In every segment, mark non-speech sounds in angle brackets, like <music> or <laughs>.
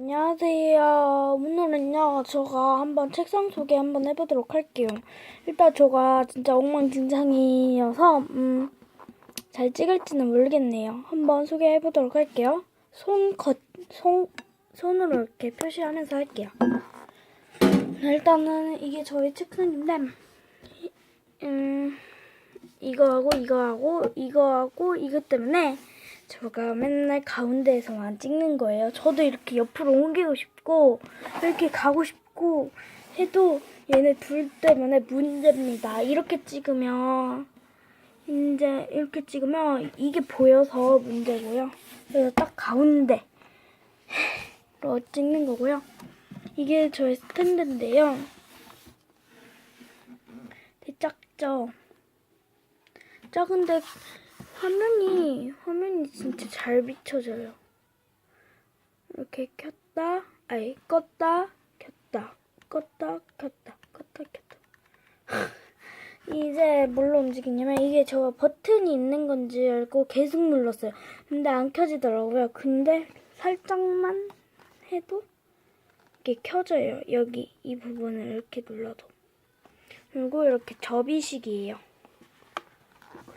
안녕하세요. 오늘은요, 제가 한번 책상 소개 한번 해보도록 할게요. 일단 제가 진짜 엉망진창이어서, 음, 잘 찍을지는 모르겠네요. 한번 소개해보도록 할게요. 손, 겉, 손, 손으로 이렇게 표시하면서 할게요. 일단은 이게 저희 책상인데, 음, 이거하고 이거하고 이거하고 이것 때문에 제가 맨날 가운데에서만 찍는 거예요. 저도 이렇게 옆으로 옮기고 싶고 이렇게 가고 싶고 해도 얘네 둘 때문에 문제입니다. 이렇게 찍으면 이제 이렇게 찍으면 이게 보여서 문제고요. 그래서 딱 가운데로 찍는 거고요. 이게 저의 스탠드인데요. 되게 작죠? 작은데 화면이 화면이 진짜 잘 비춰져요. 이렇게 켰다, 아니 껐다, 켰다, 껐다, 켰다, 껐다, 켰다. <laughs> 이제 뭘로 움직이냐면 이게 저 버튼이 있는 건지 알고 계속 눌렀어요. 근데 안 켜지더라고요. 근데 살짝만 해도 이게 켜져요. 여기 이 부분을 이렇게 눌러도. 그리고 이렇게 접이식이에요.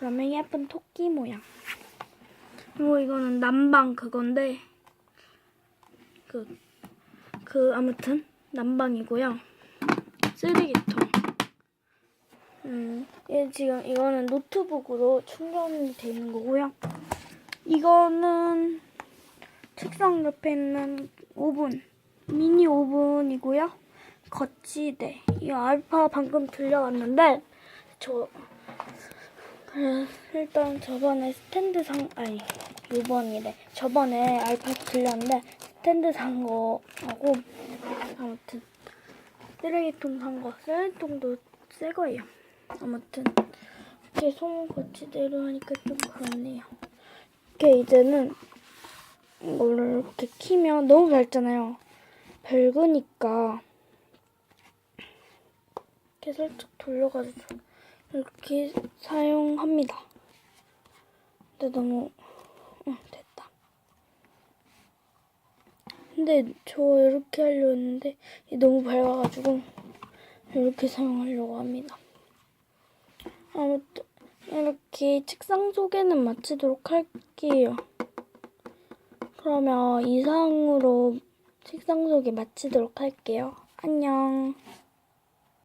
그러면 예쁜 토끼 모양. 그리고 이거는 난방 그건데 그, 그 아무튼 난방이고요. 쓰레기통. 음, 얘 지금 이거는 노트북으로 충전이 돼 있는 거고요. 이거는 책상 옆에 있는 오븐, 미니 오븐이고요. 거치대. 이 알파 방금 들려왔는데 저 일단 저번에 스탠드 상, 아니, 요번이래. 저번에 알파 들렸는데, 스탠드 산 거하고, 아무튼, 쓰레기통 산 거, 쓰레기통도 새 거예요. 아무튼, 이렇게 손 거치대로 하니까 좀 그렇네요. 이렇게 이제는, 이거를 이렇게 키면 너무 밝잖아요. 밝으니까, 이렇게 살짝 돌려가지고, 이렇게 사용합니다. 근데 너무 어, 됐다. 근데 저 이렇게 하려 했는데 너무 밝아가지고 이렇게 사용하려고 합니다. 아무튼 이렇게 책상 소개는 마치도록 할게요. 그러면 이상으로 책상 소개 마치도록 할게요. 안녕.